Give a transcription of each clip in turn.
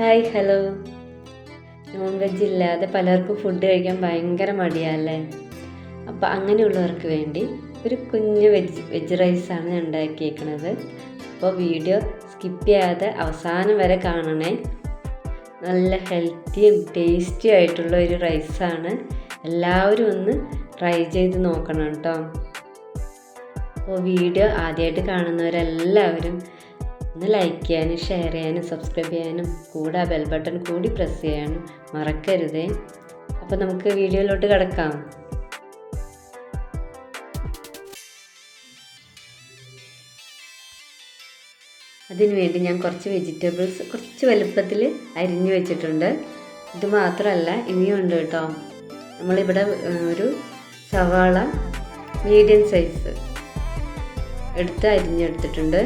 Hi hello. Non veg ഇല്ലാതെ പലർക്കും food കഴിക്കാൻ ഭയങ്കര മടിയാല്ലേ? അപ്പോൾ അങ്ങനെയുള്ളവർക്ക് വേണ്ടി ഒരു കുഞ്ഞ് വെജ് വെജ് റൈസാണ് ഞാൻ ഉണ്ടാക്കിയേക്കണത്. അപ്പോൾ വീഡിയോ സ്കിപ്പ് ചെയ്യാതെ അവസാനം വരെ കാണണേ. നല്ല ഹെൽത്തിയും ടേസ്റ്റിയും ആയിട്ടുള്ള ഒരു റൈസാണ്. എല്ലാവരും ഒന്ന് ട്രൈ ചെയ്ത് നോക്കണം കേട്ടോ. അപ്പോൾ വീഡിയോ ആദ്യമായിട്ട് കാണുന്നവരെല്ലാവരും ഒന്ന് ലൈക്ക് ചെയ്യാനും ഷെയർ ചെയ്യാനും സബ്സ്ക്രൈബ് ചെയ്യാനും കൂടെ ബെൽ ബട്ടൺ കൂടി പ്രസ് ചെയ്യാനും മറക്കരുതേ. അപ്പോൾ നമുക്ക് വീഡിയോയിലോട്ട് കിടക്കാം. അതിനു വേണ്ടി ഞാൻ കുറച്ച് വെജിറ്റബിൾസ് കുറച്ച് വലുപ്പത്തിൽ അരിഞ്ഞു വെച്ചിട്ടുണ്ട്. ഇത് മാത്രമല്ല ഇനിയും ഉണ്ട് കേട്ടോ. നമ്മളിവിടെ ഒരു സവാള മീഡിയം സൈസ് എടുത്ത് അരിഞ്ഞെടുത്തിട്ടുണ്ട്.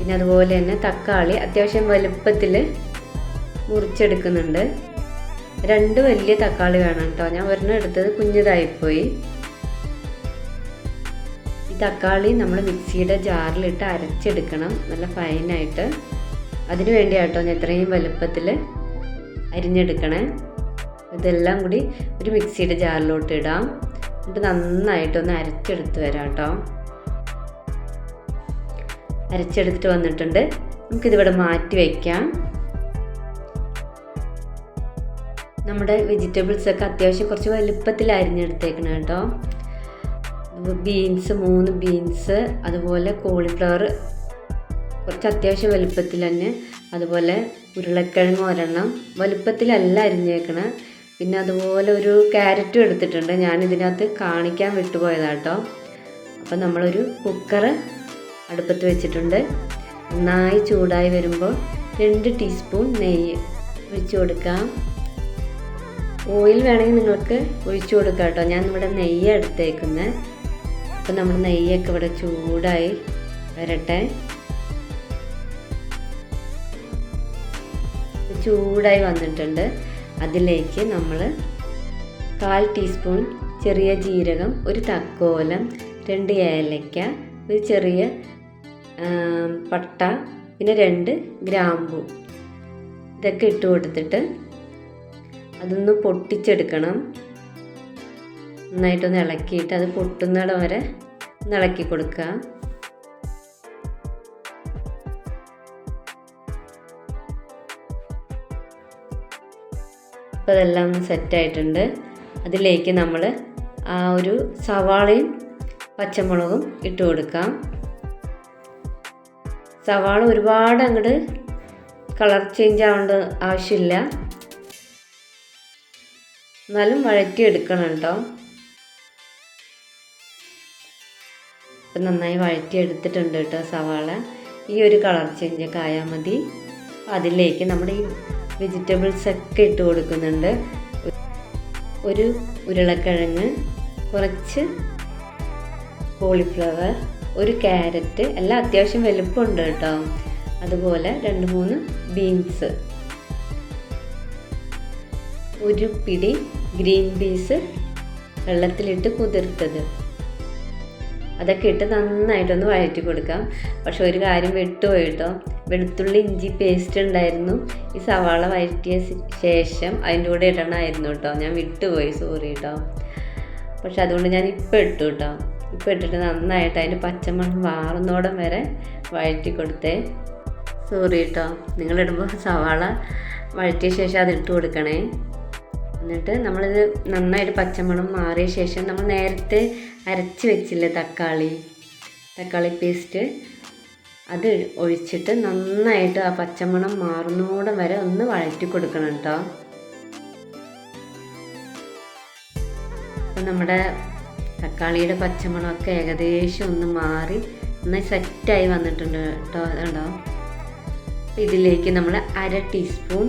പിന്നെ അതുപോലെ തന്നെ തക്കാളി അത്യാവശ്യം വലുപ്പത്തിൽ മുറിച്ചെടുക്കുന്നുണ്ട്. രണ്ട് വലിയ തക്കാളി വേണം കേട്ടോ. ഞാൻ ഒരെണ്ണം എടുത്തത് കുഞ്ഞതായിപ്പോയി. ഈ തക്കാളി നമ്മൾ മിക്സിയുടെ ജാറിലിട്ട് അരച്ചെടുക്കണം. നല്ല ഫൈനായിട്ട്. അതിനു വേണ്ടിയാട്ടോ ഞാൻ ഇത്രയും വലുപ്പത്തിൽ അരിഞ്ഞെടുക്കണേ. ഇതെല്ലാം കൂടി ഒരു മിക്സിയുടെ ജാറിലോട്ട് ഇടാം. എന്നിട്ട് നന്നായിട്ടൊന്ന് അരച്ചെടുത്ത് വരാം കേട്ടോ. അരച്ചെടുത്തിട്ട് വന്നിട്ടുണ്ട്. നമുക്കിതിവിടെ മാറ്റി വയ്ക്കാം നമ്മുടെ വെജിറ്റബിൾസ് ഒക്കെ അത്യാവശ്യം കുറച്ച് വലുപ്പത്തിൽ അരിഞ്ഞെടുത്തേക്കണം കേട്ടോ. ബീൻസ് മൂന്ന് ബീൻസ് അതുപോലെ കോളിഫ്ലവർ കുറച്ച് അത്യാവശ്യം വലുപ്പത്തിൽ തന്നെ അതുപോലെ ഉരുളക്കിഴങ്ങ് ഒരെണ്ണം. വലുപ്പത്തിലല്ല അരിഞ്ഞേക്കണം. പിന്നെ അതുപോലെ ഒരു ക്യാരറ്റും എടുത്തിട്ടുണ്ട്. ഞാൻ ഇതിനകത്ത് കാണിക്കാൻ വിട്ടുപോയതാട്ടോ അപ്പം നമ്മളൊരു കുക്കറ് അടുപ്പത്ത് വെച്ചിട്ടുണ്ട്. നന്നായി ചൂടായി വരുമ്പോൾ രണ്ട് ടീസ്പൂൺ നെയ്യ് ഒഴിച്ചു കൊടുക്കാം. ഓയിൽ വേണമെങ്കിൽ നിങ്ങൾക്ക് ഒഴിച്ചു കൊടുക്കാം കേട്ടോ. ഞാൻ നമ്മുടെ നെയ്യ് എടുത്തേക്കുന്നത് അപ്പോൾ നമ്മുടെ നെയ്യൊക്കെ ഇവിടെ ചൂടായി വരട്ടെ. ചൂടായി വന്നിട്ടുണ്ട്. അതിലേക്ക് നമ്മൾ കാൽ ടീസ്പൂൺ ചെറിയ ജീരകം ഒരു തക്കോലം രണ്ട് ഏലയ്ക്ക ഒരു ചെറിയ പട്ട പിന്നെ രണ്ട് ഗ്രാമ്പു. ഇതൊക്കെ ഇട്ട് കൊടുത്തിട്ട് അതൊന്ന് പൊട്ടിച്ചെടുക്കണം. നന്നായിട്ടൊന്ന് ഇളക്കിയിട്ട് അത് പൊട്ടുന്നിടം വരെ ഒന്ന് ഇളക്കി കൊടുക്കുക. അപ്പോൾ അതെല്ലാം സെറ്റായിട്ടുണ്ട് അതിലേക്ക് നമ്മൾ ആ ഒരു സവാളയും പച്ചമുളകും ഇട്ട് കൊടുക്കാം. സവാള ഒരുപാട് അങ്ങോട്ട് കളർ ചേഞ്ച് ആവേണ്ട ആവശ്യമില്ല. എന്നാലും വഴറ്റി എടുക്കണം കേട്ടോ ഇപ്പം നന്നായി വഴറ്റി എടുത്തിട്ടുണ്ട് കേട്ടോ സവാള. ഈ ഒരു കളർ ചേഞ്ച് ഒക്കെ ആയാൽ മതി. അതിലേക്ക് നമ്മുടെ ഈ വെജിറ്റബിൾസ് ഒക്കെ ഇട്ട് കൊടുക്കുന്നുണ്ട്. ഒരു ഉരുളക്കിഴങ്ങ് കുറച്ച് കോളിഫ്ലവർ ഒരു ക്യാരറ്റ് എല്ലാം അത്യാവശ്യം വലുപ്പമുണ്ട് കേട്ടോ. അതുപോലെ രണ്ട് മൂന്ന് ബീൻസ്. ഒരു പിടി ഗ്രീൻ പീസ് വെള്ളത്തിലിട്ട് കുതിർത്തത്. അതൊക്കെ ഇട്ട് നന്നായിട്ടൊന്ന് വഴറ്റി കൊടുക്കാം. പക്ഷെ ഒരു കാര്യം വിട്ടുപോയി കേട്ടോ. വെളുത്തുള്ളി ഇഞ്ചി പേസ്റ്റ് ഉണ്ടായിരുന്നു. ഈ സവാള വഴറ്റിയ ശേഷം അതിന്റെ കൂടെ ഇടണമായിരുന്നു കേട്ടോ. ഞാൻ വിട്ടുപോയി സോറി കേട്ടോ. പക്ഷെ അതുകൊണ്ട് ഞാൻ ഇപ്പം ഇട്ടു കേട്ടോ. ഇപ്പം ഇട്ടിട്ട് നന്നായിട്ട് അതിന്റെ പച്ചമണം വാറുന്നോടം വരെ വഴറ്റി കൊടുത്തേ. സോറി കേട്ടോ നിങ്ങളിടുമ്പോൾ സവാള വഴറ്റിയ ശേഷം അത് ഇട്ട് കൊടുക്കണേ. എന്നിട്ട് നമ്മളിത് നന്നായിട്ട് പച്ചമണം മാറിയ ശേഷം നമ്മൾ നേരത്തെ അരച്ച് വെച്ചില്ലേ തക്കാളി തക്കാളി പേസ്റ്റ് അത് ഒഴിച്ചിട്ട് നന്നായിട്ട് ആ പച്ചമണം മാറുന്നോടം വരെ ഒന്ന് വഴറ്റി കൊടുക്കണം കേട്ടോ നമ്മുടെ തക്കാളിയുടെ പച്ചമുളകൊക്കെ ഏകദേശം ഒന്ന് മാറി നന്നായി സെറ്റായി വന്നിട്ടുണ്ട് കേട്ടോ. അതുണ്ടോ ഇതിലേക്ക് നമ്മൾ അര ടീസ്പൂൺ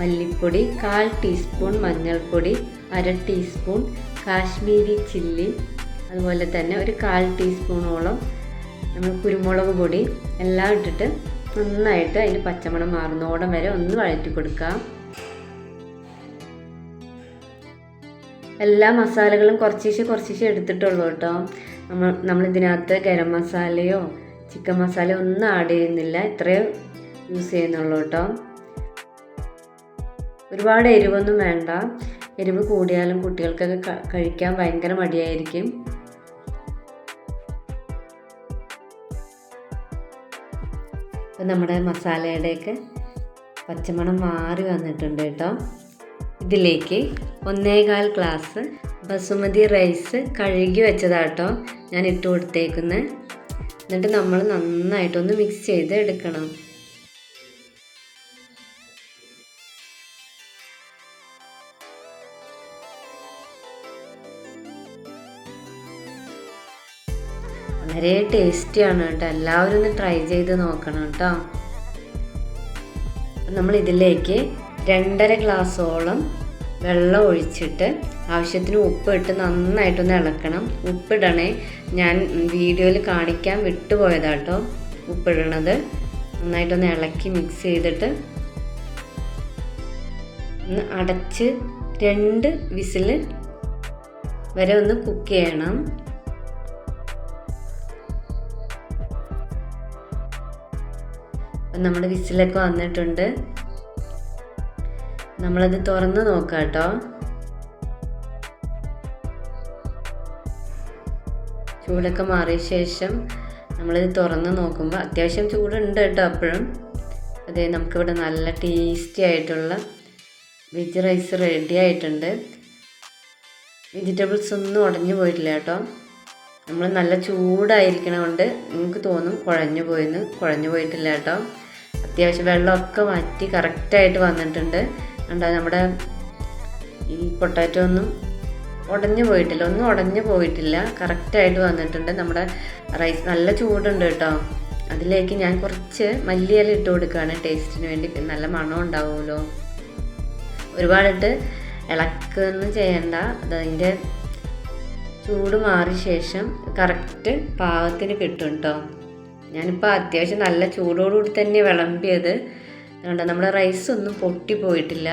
മല്ലിപ്പൊടി കാൽ ടീസ്പൂൺ മഞ്ഞൾപ്പൊടി അര ടീസ്പൂൺ കാശ്മീരി ചില്ലി അതുപോലെ തന്നെ ഒരു കാൽ ടീസ്പൂണോളം നമ്മൾ കുരുമുളക് പൊടി എല്ലാം ഇട്ടിട്ട് നന്നായിട്ട് അതിന്റെ പച്ചമണം മാറുന്നോടം വരെ ഒന്ന് വഴറ്റി കൊടുക്കാം. എല്ലാ മസാലകളും കുറച്ചേശേ കുറച്ചേശേ എടുത്തിട്ടുള്ളൂ കേട്ടോ. നമ്മൾ നമ്മളിതിനകത്ത് ഗരം മസാലയോ ചിക്കൻ മസാല ഒന്നും ആഡ് ചെയ്യുന്നില്ല. ഇത്രയും യൂസ് ചെയ്യുന്നുള്ളൂ കേട്ടോ. ഒരുപാട് എരിവൊന്നും വേണ്ട. എരിവ് കൂടിയാലും കുട്ടികൾക്കൊക്കെ കഴിക്കാൻ ഭയങ്കര മടിയായിരിക്കും. ഇപ്പം നമ്മുടെ മസാലയുടെയൊക്കെ പച്ചമണം മാറി വന്നിട്ടുണ്ട് കേട്ടോ. ഇതിലേക്ക് ഒന്നേകാൽ ഗ്ലാസ് ബസുമതി റൈസ് കഴുകി വെച്ചതാട്ടോ ഞാൻ ഇട്ട് കൊടുത്തേക്കുന്നത് എന്നിട്ട് നമ്മൾ നന്നായിട്ടൊന്ന് മിക്സ് ചെയ്ത് എടുക്കണം. വളരെ ടേസ്റ്റിയാണ് കേട്ടോ. എല്ലാവരും ഒന്ന് ട്രൈ ചെയ്ത് നോക്കണം കേട്ടോ. നമ്മൾ ഇതിലേക്ക് രണ്ടര ഗ്ലാസ്സോളം വെള്ളം ഒഴിച്ചിട്ട് ആവശ്യത്തിന് ഉപ്പിട്ട് നന്നായിട്ടൊന്ന് ഇളക്കണം. ഉപ്പിടണേ ഞാൻ വീഡിയോയിൽ കാണിക്കാൻ വിട്ടുപോയതാട്ടോ ഉപ്പിടണത്. നന്നായിട്ടൊന്ന് ഇളക്കി മിക്സ് ചെയ്തിട്ട് ഒന്ന് അടച്ച് രണ്ട് വിസിൽ വരെ ഒന്ന് കുക്ക് ചെയ്യണം. നമ്മുടെ വിസിലൊക്കെ വന്നിട്ടുണ്ട്. നമ്മളത് തുറന്ന് നോക്കാം കേട്ടോ. ചൂടൊക്കെ മാറിയ ശേഷം നമ്മളിത് തുറന്ന് നോക്കുമ്പോൾ അത്യാവശ്യം ചൂടുണ്ട് കേട്ടോ അപ്പോഴും. അതെ നമുക്കിവിടെ നല്ല ടേസ്റ്റി ആയിട്ടുള്ള വെജ് റൈസ് റെഡി ആയിട്ടുണ്ട്. വെജിറ്റബിൾസ് ഒന്നും ഉടഞ്ഞു പോയിട്ടില്ല കേട്ടോ. നമ്മൾ നല്ല ചൂടായിരിക്കണകൊണ്ട് നിങ്ങൾക്ക് തോന്നും കുഴഞ്ഞു പോയെന്ന്. കുഴഞ്ഞു പോയിട്ടില്ല കേട്ടോ. അത്യാവശ്യം വെള്ളമൊക്കെ മാറ്റി കറക്റ്റായിട്ട് വന്നിട്ടുണ്ട്. കണ്ടോ നമ്മുടെ ഈ പൊട്ടാറ്റോ ഒന്നും ഉടഞ്ഞു പോയിട്ടില്ല ഒന്നും ഉടഞ്ഞു പോയിട്ടില്ല. കറക്റ്റായിട്ട് വന്നിട്ടുണ്ട്. നമ്മുടെ റൈസ് നല്ല ചൂടുണ്ട് കേട്ടോ. അതിലേക്ക് ഞാൻ കുറച്ച് മല്ലിയില ഇട്ട് കൊടുക്കുകയാണ്. ടേസ്റ്റിന് വേണ്ടി നല്ല മണം ഉണ്ടാവുമല്ലോ. ഒരുപാടിട്ട് ഇളക്കൊന്നും ചെയ്യണ്ട. അതതിന്റെ ചൂട് മാറിയ ശേഷം കറക്റ്റ് പാകത്തിന് കിട്ടും കേട്ടോ. ഞാനിപ്പോൾ അത്യാവശ്യം നല്ല ചൂടോടുകൂടി തന്നെ വിളമ്പിയത്. അതുകൊണ്ട് നമ്മുടെ റൈസ് ഒന്നും പൊട്ടി പോയിട്ടില്ല.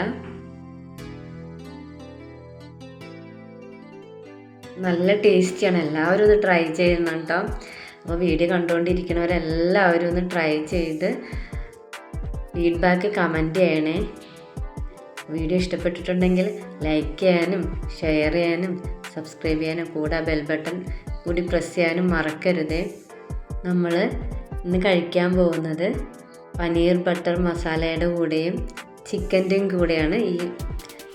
നല്ല ടേസ്റ്റിയാണ് എല്ലാവരും ഒന്ന് ട്രൈ ചെയ്യുന്ന കേട്ടോ. അപ്പോൾ വീഡിയോ കണ്ടുകൊണ്ടിരിക്കുന്നവരെല്ലാവരും ഒന്ന് ട്രൈ ചെയ്ത് ഫീഡ്ബാക്ക് കമന്റ് ചെയ്യണേ. വീഡിയോ ഇഷ്ടപ്പെട്ടിട്ടുണ്ടെങ്കിൽ ലൈക്ക് ചെയ്യാനും ഷെയർ ചെയ്യാനും സബ്സ്ക്രൈബ് ചെയ്യാനും കൂടെ ബെൽ ബട്ടൺ കൂടി പ്രസ് ചെയ്യാനും മറക്കരുതേ. നമ്മൾ ഇന്ന് കഴിക്കാൻ പോകുന്നത് പനീർ ബട്ടർ മസാലയുടെ കൂടെയും ചിക്കന്റെയും കൂടെയാണ് ഈ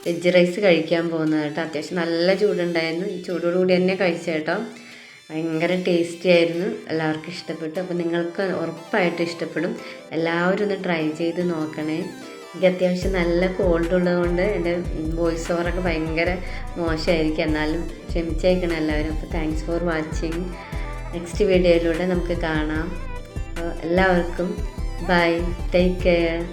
വെജ് റൈസ് കഴിക്കാൻ പോകുന്നത് കേട്ടോ. അത്യാവശ്യം നല്ല ചൂടുണ്ടായിരുന്നു. ഈ ചൂടോടുകൂടി തന്നെ കഴിച്ചേട്ടോ ഭയങ്കര ടേസ്റ്റി ആയിരുന്നു. എല്ലാവർക്കും ഇഷ്ടപ്പെട്ടു. അപ്പോൾ നിങ്ങൾക്ക് ഉറപ്പായിട്ട് ഇഷ്ടപ്പെടും. എല്ലാവരും ഒന്ന് ട്രൈ ചെയ്ത് നോക്കണേ. എനിക്ക് അത്യാവശ്യം നല്ല കോൾഡ് ഉള്ളതുകൊണ്ട് എന്റെ വോയിസ് ഓവറൊക്കെ ഭയങ്കര മോശമായിരിക്കും. എന്നാലും ക്ഷമിച്ചേക്കണം എല്ലാവരും. അപ്പോൾ താങ്ക്സ് ഫോർ വാച്ചിങ് നെക്സ്റ്റ് വീഡിയോയിലൂടെ നമുക്ക് കാണാം. അപ്പോൾ എല്ലാവർക്കും Bye. Take care.